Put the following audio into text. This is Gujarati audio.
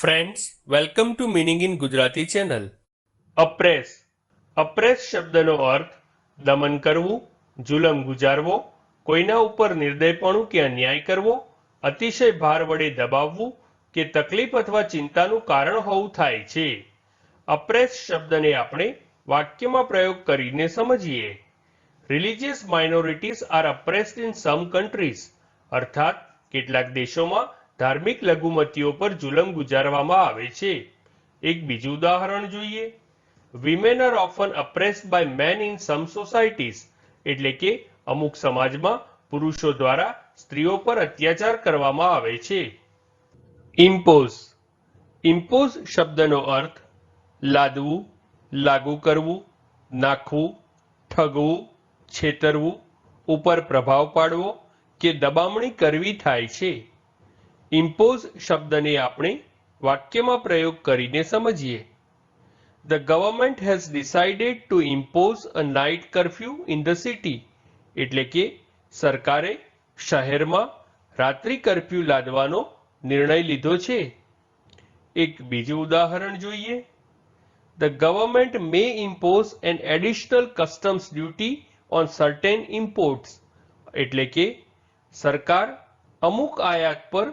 Friends welcome to meaning in Gujarati channel oppress oppress શબ્દનો અર્થ, દમન કરવું, જુલમ ગુજારવો, કોઈના ઉપર નિર્દયપણું કે અન્યાય કરવો, અતિશય ભાર વડે દબાવવું કે તકલીફ અથવા ચિંતાનું કારણ હોવું થાય છે. અપ્રેસ શબ્દને આપણે વાક્યમાં પ્રયોગ કરીને સમજીએ. Religious minorities are oppressed in some countries અર્થાત, કેટલાક દેશોમાં ધાર્મિક લઘુમતીઓ પર જુલમ ગુજારવામાં આવે છે. એક બીજું ઉદાહરણ જોઈએ. Women are often oppress by men in some societies એટલે કે અમુક સમાજમાં પુરુષો દ્વારા સ્ત્રીઓ પર અત્યાચાર કરવામાં આવે છે. ઇમ્પોઝ ઇમ્પોઝ શબ્દનો અર્થ લાદવું, લાગુ કરવું, નાખવું, ઠગવું, છેતરવું, ઉપર પ્રભાવ પાડવો કે દબામણી કરવી થાય છે. ઇમ્પોઝ શબ્દને આપણે વાક્યમાં પ્રયોગ કરીને સમજીએ. The government has decided to impose a night curfew in the city એટલે કે સરકારે શહેરમાં રાત્રિ કર્ફ્યુ લાદવાનો નિર્ણય લીધો છે. એક બીજું ઉદાહરણ જોઈએ. The government may impose an additional customs duty on certain imports એટલે કે સરકાર અમુક આયાત પર